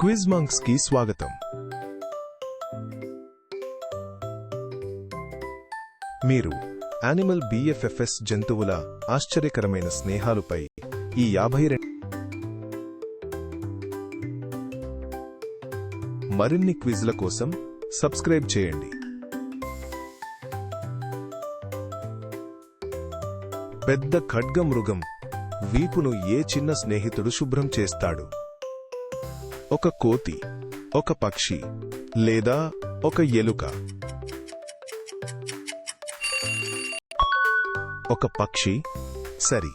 Quiz మంక్స్కి స్వాగతం. మీరు animal బిఎఫ్ఎఫ్ఎస్ జంతువుల ఆశ్చర్యకరమైన స్నేహాలుపై ఈ యాభై మరిన్ని క్విజ్ల కోసం సబ్స్క్రైబ్ చేయండి. పెద్ద ఖడ్గమృగం వీపును ఏ చిన్న స్నేహితుడు శుభ్రం చేస్తాడు? ఒక కోతి ఒక పక్షి లేదా ఒక ఎలుక. ఒక పక్షి సరి.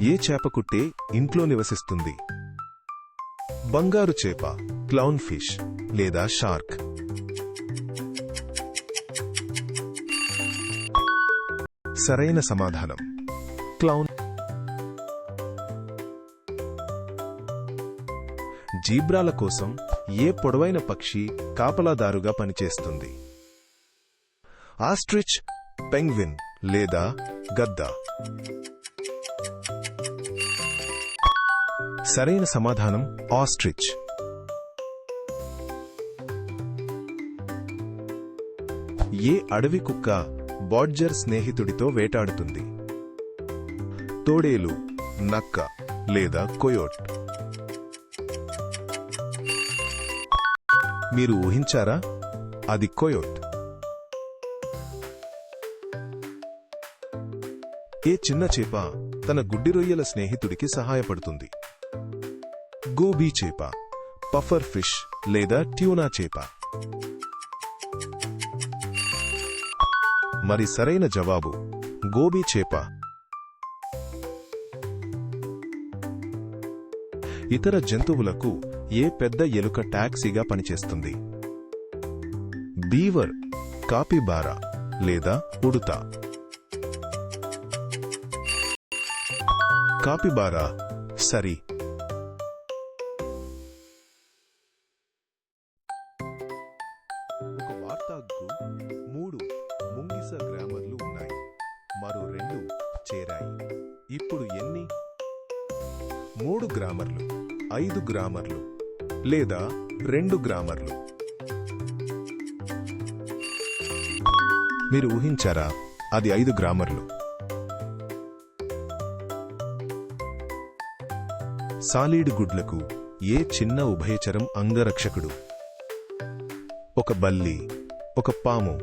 ఏ చేపకుట్టే ఇంట్లో నివసిస్తుంది? బంగారు చేప క్లౌన్ ఫిష్ లేదా షార్క్. సరైన సమాధానం. క్లౌన్ జీబ్రాల కోసం ఏ పొడవైన పక్షి కాపలాదారుగా పనిచేస్తుంది? ఆస్ట్రిచ్ పెంగ్విన్ లేదా గద్ద? సరైన సమాధానం ఆస్ట్రిచ్. ఏ అడవి కుక్క బాడ్జర్ స్నేహితుడితో వేటాడుతుంది? తోడేలు నక్క లేదా కొయోట్? మీరు ఊహించారా? అది కోయోట్. ఏ చిన్న చేప తన గుడ్డి రొయ్యల స్నేహితుడికి సహాయపడుతుంది? గోబీ చేప పఫర్ ఫిష్ లేదా ట్యూనా చేప? మరి సరైన జవాబు గోబీ చేప. ఇతర జంతువులకు ఏ పెద్ద ఎలుక టాక్సీగా పనిచేస్తుంది? బీవర్ కాపిబారా లేదా ఉడుత? కాపిబారా సరి. ఒక వార్తాకు మూడు ముంగిస గ్రామర్లు ఉన్నాయి. మరో రెండు చేరాయి. ఇప్పుడు ఎన్ని? మూడు గ్రామర్లు ఐదు గ్రామర్లు. లేదా రెండు గ్రామర్లు. మీరు ఊహించారా? అది ఐదు గ్రామర్లు. సాలిడ్ గుడ్లకు ఏ చిన్న ఉభయచరం అంగరక్షకుడు? ఒక బల్లి ఒక పాము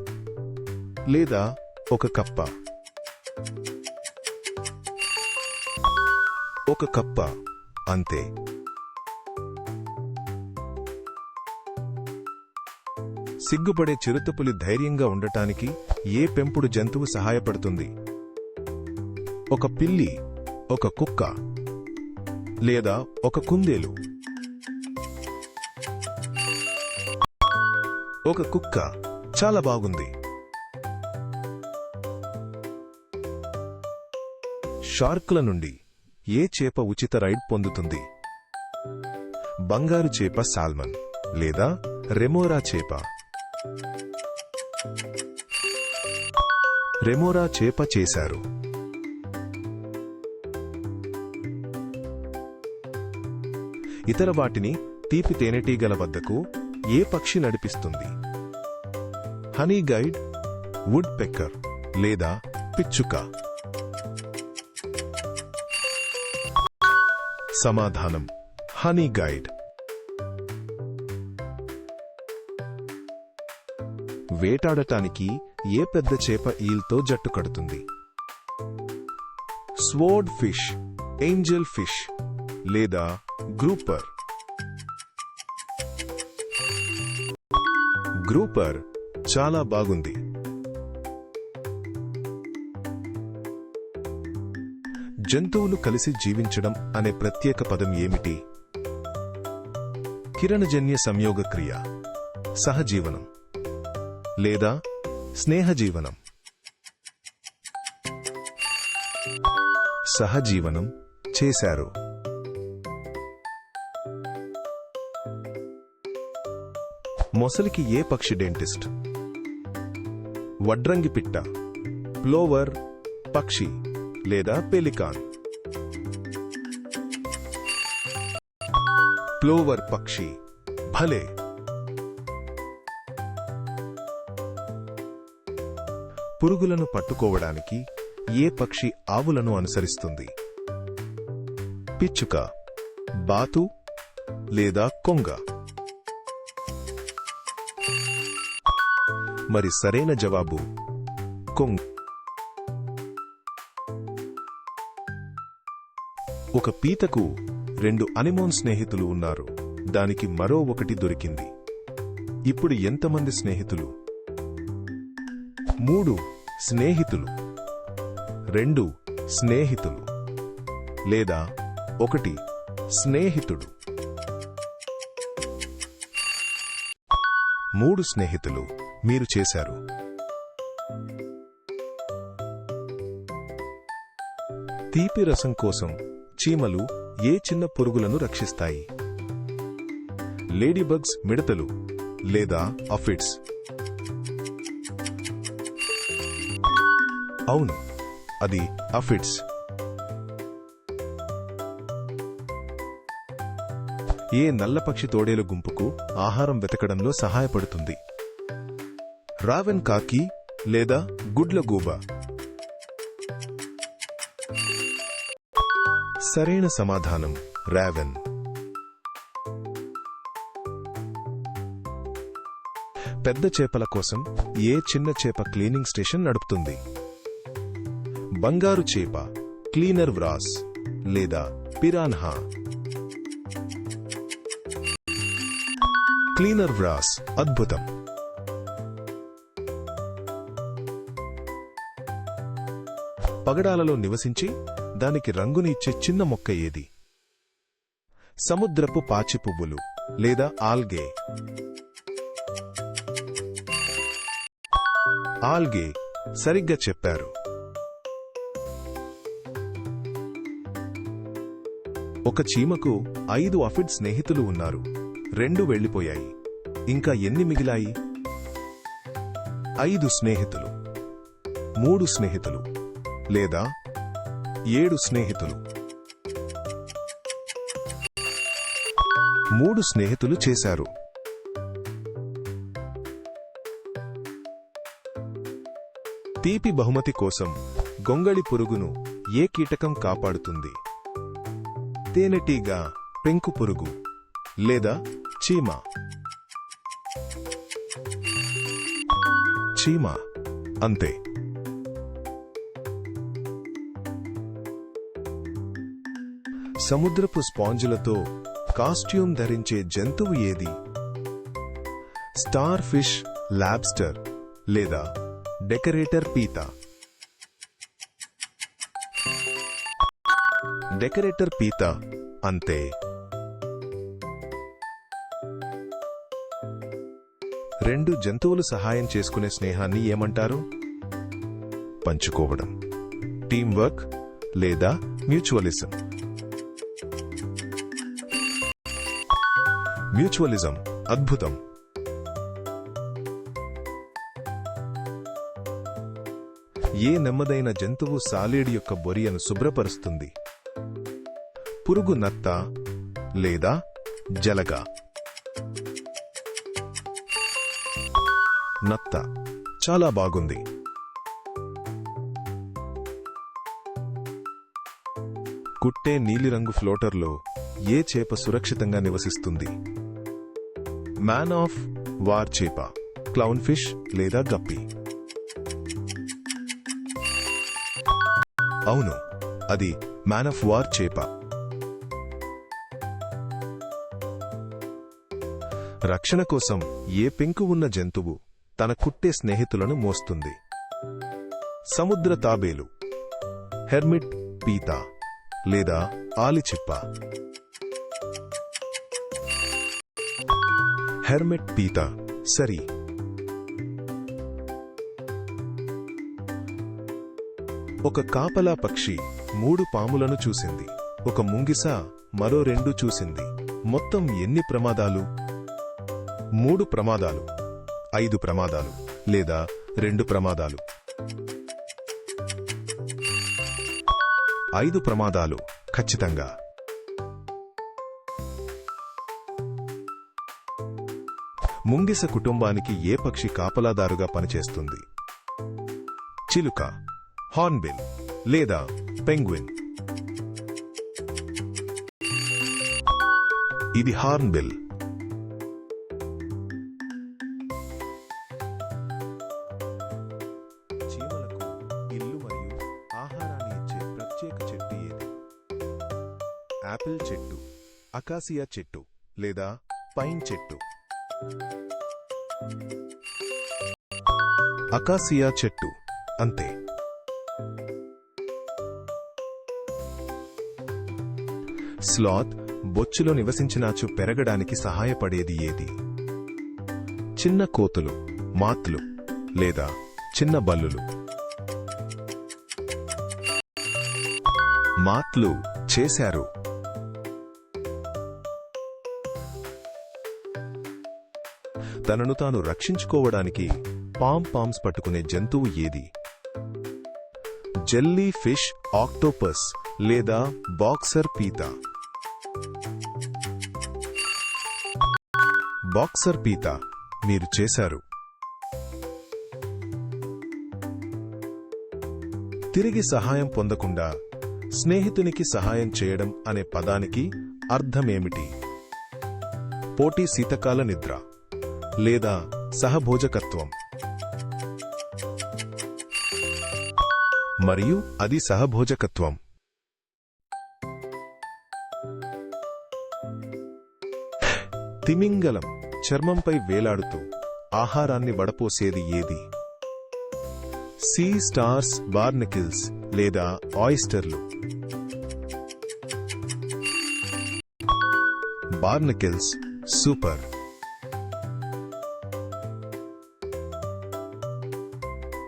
లేదా ఒక కప్ప? ఒక కప్ప అంతే. సిగ్గుపడే చిరుతపులి ధైర్యంగా ఉండటానికి ఏ పెంపుడు జంతువు సహాయపడుతుంది? ఒక పిల్లి ఒక కుక్క లేదా ఒక కుందేలు? ఒక కుక్క చాలా బాగుంది. షార్కుల నుండి ఏ చేప ఉచిత రైడ్ పొందుతుంది? బంగారు చేప సాల్మన్ లేదా రెమోరా చేప? రెమోరా చేప చేశారు. ఇతర వాటిని తీపి తేనెటీగల వద్దకు ఏ పక్షి నడిపిస్తుంది? హనీ గైడ్ వుడ్ పెక్కర్ లేదా పిచ్చుక? సమాధానం హనీ గైడ్. వేటాడటానికి ఏ పెద్ద చేప ఈల్తో జట్టు కడుతుంది? స్వోర్డ్ ఫిష్ ఏంజల్ ఫిష్ లేదా గ్రూపర్? గ్రూపర్ చాలా బాగుంది. జంతువులు కలిసి జీవించడం అనే ప్రత్యేక పదం ఏమిటి? కిరణజన్య సంయోగక్రియ సహజీవనం. లేదా స్నేహజీవనం. సహజీవనం చేశారు. మొసలికి ఏ పక్షి డెంటిస్ట్? వడ్రంగి పిట్ట ప్లోవర్ పక్షి లేదా పెలికాన్? ప్లోవర్ పక్షి భలే! పురుగులను పట్టుకోవడానికి ఏ పక్షి ఆవులను అనుసరిస్తుంది? పిచ్చుక బాతు లేదా కొంగ? మరి సరైన జవాబు కొంగ. ఒక పీతకు రెండు అనిమోన్ స్నేహితులు ఉన్నారు. దానికి మరో ఒకటి దొరికింది. ఇప్పుడు ఎంతమంది స్నేహితులు? మూడు స్నేహితులు. రెండు స్నేహితులు. లేదా ఒకటి స్నేహితుడు. మూడు స్నేహితులు మీరు చేశారు. తీపి రసం కోసం చీమలు ఏ చిన్న పురుగులను రక్షిస్తాయి? లేడీబగ్స్ మిడతలు లేదా అఫిడ్స్. అవును అది అఫిడ్స్ ఏ నల్లపక్షి తోడేలు గుంపుకు ఆహారం వెతకడంలో సహాయపడుతుంది. రావెన్ కాకి లేదా గుడ్లగూబ సరైన సమాధానం రావెన్. పెద్ద చేపల కోసం ఏ చిన్న చేప క్లీనింగ్ స్టేషన్ నడుపుతుంది? బంగారు చేప క్లీనర్ వ్రాస్ లేదా పిరాన్హా క్లీనర్ వ్రాస్ అద్భుతం. పగడాలలో నివసించి దానికి రంగుని ఇచ్చే చిన్న మొక్క ఏది? సముద్రపు పాచి పువ్వులు లేదా ఆల్గే? ఆల్గే సరిగ్గా చెప్పారు. ఒక చీమకు ఐదు అఫిడ్ స్నేహితులు ఉన్నారు. రెండు వెళ్ళిపోయాయి ఇంకా ఎన్ని మిగిలాయి? ఐదు స్నేహితులు. మూడు స్నేహితులు. లేదా ఏడు స్నేహితులు. మూడు స్నేహితులు చేశారు. తీపి బహుమతి కోసం గొంగళి పురుగును ఏ కీటకం కాపాడుతుంది? తేనెటీగ పెంకు పురుగు లేదా చీమ. చీమ అంతే. సముద్రపు స్పాంజులతో కాస్ట్యూమ్ ధరించే జంతువు ఏది? స్టార్ ఫిష్ లాబ్స్టర్ లేదా డెకరేటర్ పీతా. డెకరేటర్ పీత అంతే. రెండు జంతువులు సహాయం చేసుకునే స్నేహాన్ని ఏమంటారు? పంచుకోవడం. టీం వర్క్ లేదా మ్యూచువలిజం. మ్యూచువలిజం అద్భుతం. ఏ నెమ్మదైన జంతువు సాలీడ్ యొక్క బొరియను శుభ్రపరుస్తుంది? పురుగు నత్త లేదా జలగ. నత్త చాలా బాగుంది. కుట్టే నీలిరంగు ఫ్లోటర్లో ఏ చేప సురక్షితంగా నివసిస్తుంది? మ్యాన్ ఆఫ్ వార్ చేప క్లౌన్ ఫిష్ లేదా గప్పి? అవును అది మ్యాన్ ఆఫ్ వార్ చేప. రక్షణ కోసం ఏ పెంకు ఉన్న జంతువు తన కుట్టే స్నేహితులను మోస్తుంది. సముద్ర తాబేలు. హెర్మిట్ పీత లేదా ఆలిచిప్ప. హెర్మిట్ పీత సరి. ఒక కాపలా పక్షి మూడు పాములను చూసింది. ఒక ముంగిస మరో రెండు చూసింది. మొత్తం ఎన్ని ప్రమాదాలు? మూడు ప్రమాదాలు ఐదు ప్రమాదాలు లేదా రెండు ప్రమాదాలు. ఐదు ప్రమాదాలు ఖచ్చితంగా. ముంగిస కుటుంబానికి ఏ పక్షి కాపలాదారుగా పనిచేస్తుంది? చిలుక హార్న్బిల్ లేదా పెంగ్విన్? ఇది హార్న్బిల్. అకాసియా చెట్టు లేదా పైన్ చెట్టు. అకాసియా చెట్టు అంతే. స్లాత్ బొచ్చులో నివసించినాచు పెరగడానికి సహాయపడేది ఏది? చిన్న కోతులు మాత్లు లేదా చిన్న బల్లులు? మాత్లు చేశారు. తనను తాను రక్షించుకోవడానికి పామ్ పామ్స్ పట్టుకునే జంతువు ఏది? జెల్లీ ఫిష్ ఆక్టోపస్ లేదా బాక్సర్ పీత? బాక్సర్ పీత మీరు చేశారు. తిరిగి సహాయం పొందకుండా స్నేహితునికి సహాయం చేయడం అనే పదానికి అర్థమేమిటి? పోటీ శీతకాల నిద్ర. లేదా సహభోజకత్వం. మరియు అది సహభోజకత్వం. తిమింగలం చర్మంపై వేలాడుతూ ఆహారాన్ని వడపోసేది ఏది? సీ స్టార్స్ బార్నికిల్స్ లేదా ఆయిస్టర్లు? బార్నికిల్స్ సూపర్.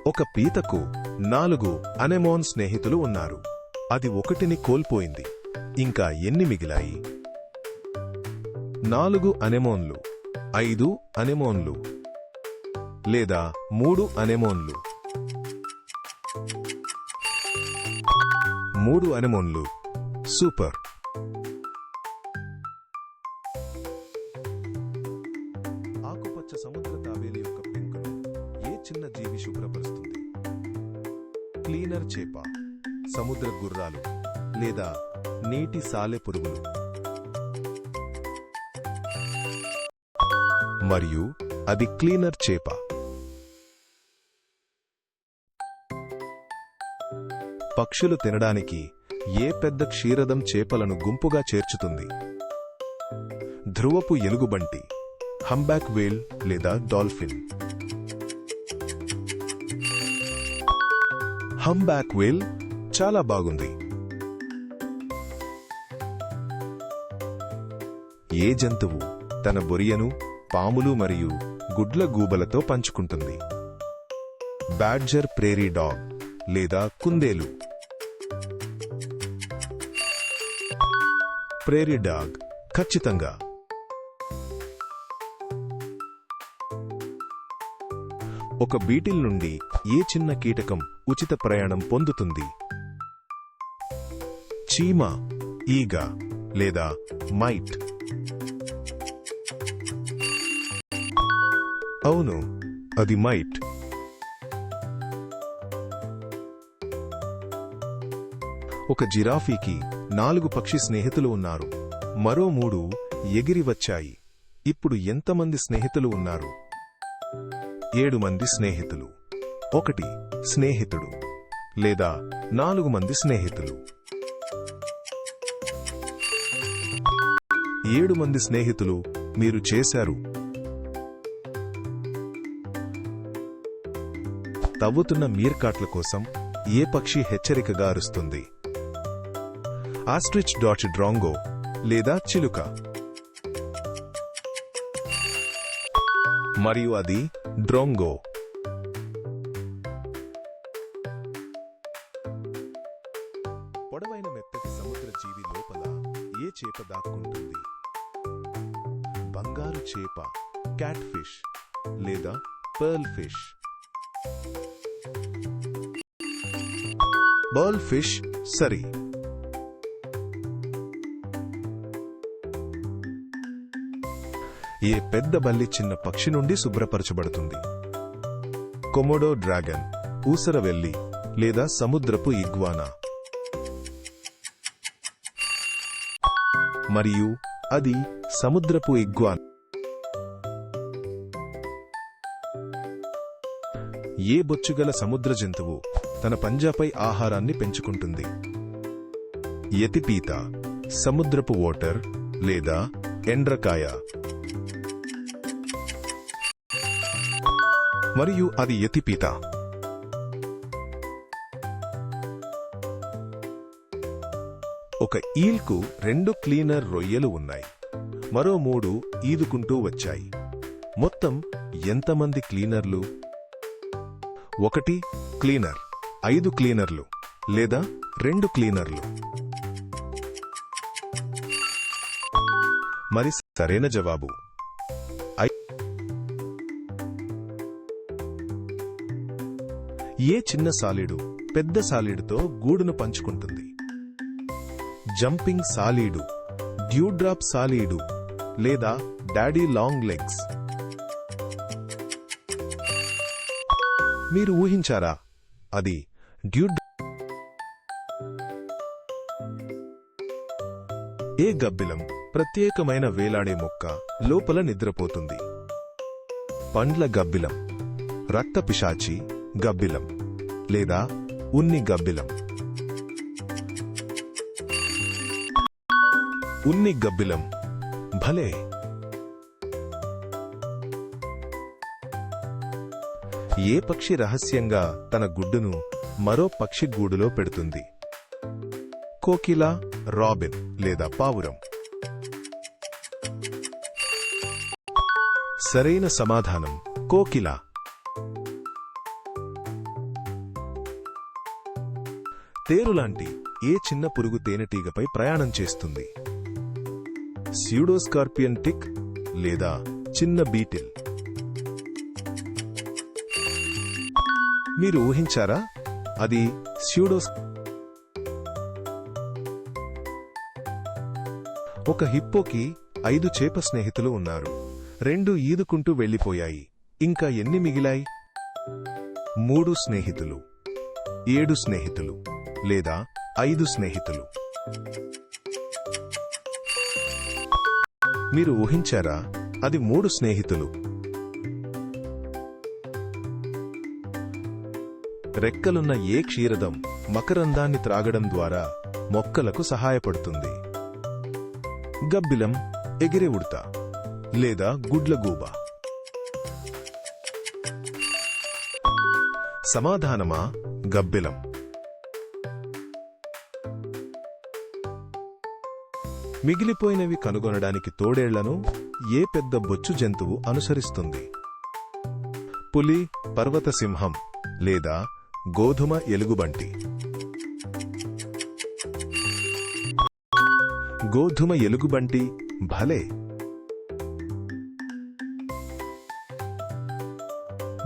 ఒక పీతకు నాలుగు అనెమోన్ స్నేహితులు ఉన్నారు. అది ఒకటిని కోల్పోయింది. ఇంకా ఎన్ని మిగిలాయి? నాలుగు అనెమోన్లు ఐదు అనెమోన్లు లేదా మూడు అనెమోన్లు. మూడు అనెమోన్లు. సూపర్! గుర్రాలు లేదా నీటి సాలె పురుగులు. మరియు అది క్లీనర్ చేప. పక్షులు తినడానికి ఏ పెద్ద క్షీరదం చేపలను గుంపుగా చేర్చుతుంది? ధ్రువపు ఎలుగుబంటి హంబ్యాక్ వేల్ లేదా డాల్ఫిన్. హంబ్యాక్ వేల్ చాలా బాగుంది. ఏ జంతువు తన బొరియను పాములు మరియు గుడ్ల గూబలతో పంచుకుంటుంది. బ్యాడ్జర్ ప్రేరీ డాగ్ లేదా కుందేలు. ప్రేరీ డాగ్ ఖచ్చితంగా. ఒక బీటిల్ నుండి ఏ చిన్న కీటకం ఉచిత ప్రయాణం పొందుతుంది? చీమ ఈగ లేదా మైట్. అవును అది మైట్. ఒక జిరాఫీకి నాలుగు పక్షి స్నేహితులు ఉన్నారు. మరో మూడు ఎగిరి వచ్చాయి. ఇప్పుడు ఎంతమంది స్నేహితులు ఉన్నారు? ఏడు మంది స్నేహితులు. ఒకటి స్నేహితుడు లేదా నాలుగు మంది స్నేహితులు. ఏడు మంది స్నేహితులు మీరు చేశారు. తవ్వుతున్న మీర్కాట్ల కోసం ఏ పక్షి హెచ్చరికగా అరుస్తుంది? ఆస్ట్రిచ్ డాచ్ డ్రాంగో లేదా చిలుక? మరియు అది డ్రోంగో. పొడవైన మెత్తటి సముద్ర జీవి లోపల ఏ చేప దాక్కుంటుంది? బంగారు చేప క్యాట్ ఫిష్ లేదా పర్ల్ ఫిష్. బర్ల్ ఫిష్ సరి. ఏ పెద్ద బల్లి చిన్న పక్షి నుండి శుభ్రపరచబడుతుంది. కొమోడో డ్రాగన్ ఊసరవెల్లి లేదా సముద్రపు ఇగ్వానా. మరియు అది సముద్రపు ఇగ్వాన్ ఏ బొచ్చుగల సముద్ర జంతువు తన పంజాపై ఆహారాన్ని పెంచుకుంటుంది? యతిపీత సముద్రపు ఓటర్ లేదా ఎండ్రకాయ? మరియు అది యతిపీత ఒక ఈల్కు రెండు క్లీనర్ రొయ్యలు ఉన్నాయి. మరో మూడు ఈదుకుంటూ వచ్చాయి. మొత్తం ఎంతమంది క్లీనర్లు? ఒకటి క్లీనర్ ఐదు క్లీనర్లు లేదా రెండు క్లీనర్లు? మరి సరైన జవాబు. ఏ చిన్న సాలీడు పెద్ద సాలీడుతో గూడును పంచుకుంటుంది. జంపింగ్ సాలీడు డ్యూడ్రాప్ సాలీడు లేదా డాడీ లాంగ్ లెగ్స్. మీరు ఊహించారా? అది డ్యూడ్ ఏ గబ్బిలం ప్రత్యేకమైన వేలాడే మొక్క లోపల నిద్రపోతుంది? పండ్ల గబ్బిలం రక్తపిశాచి గబ్బిలం లేదా ఉన్ని గబ్బిలం. ఉన్ని గబ్బిలం. భలే! ఏ పక్షి రహస్యంగా తన గుడ్డును మరో పక్షి గూడులో పెడుతుంది? కోకిల రాబిన్ లేదా పావురం? సరైన సమాధానం కోకిల. తేరులాంటి ఏ చిన్న పురుగు తేనెటీగపై ప్రయాణం చేస్తుంది? స్యూడోస్కార్పియన్ టిక్ లేదా చిన్న బీటిల్. మీరు ఊహించారా? అది స్యూడోస్ ఒక హిప్పోకి ఐదు చేప స్నేహితులు ఉన్నారు. రెండు ఈదుకుంటూ వెళ్ళిపోయాయి ఇంకా ఎన్ని మిగిలాయి? మూడు స్నేహితులు ఏడు స్నేహితులు లేదా ఐదు స్నేహితులు. మీరు ఊహించారా? అది మూడు స్నేహితులు. రెక్కలున్న ఏ క్షీరదం మకరందాన్ని త్రాగడం ద్వారా మొక్కలకు సహాయపడుతుంది. గబ్బిలం ఎగిరే ఉడత లేదా గుడ్లగూబ సమాధానమా? గబ్బిలం. మిగిలిపోయినవి కనుగొనడానికి తోడేళ్ళను ఏ పెద్ద బొచ్చు జంతువు అనుసరిస్తుంది? పులి పర్వతసింహం లేదా గోధుమ ఎలుగుబంటి? గోధుమ ఎలుగుబంటి భలే!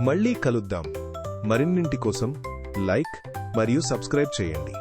మళ్ళీ కలుద్దాం. మరిన్నింటి కోసం లైక్ మరియు సబ్స్క్రైబ్ చేయండి.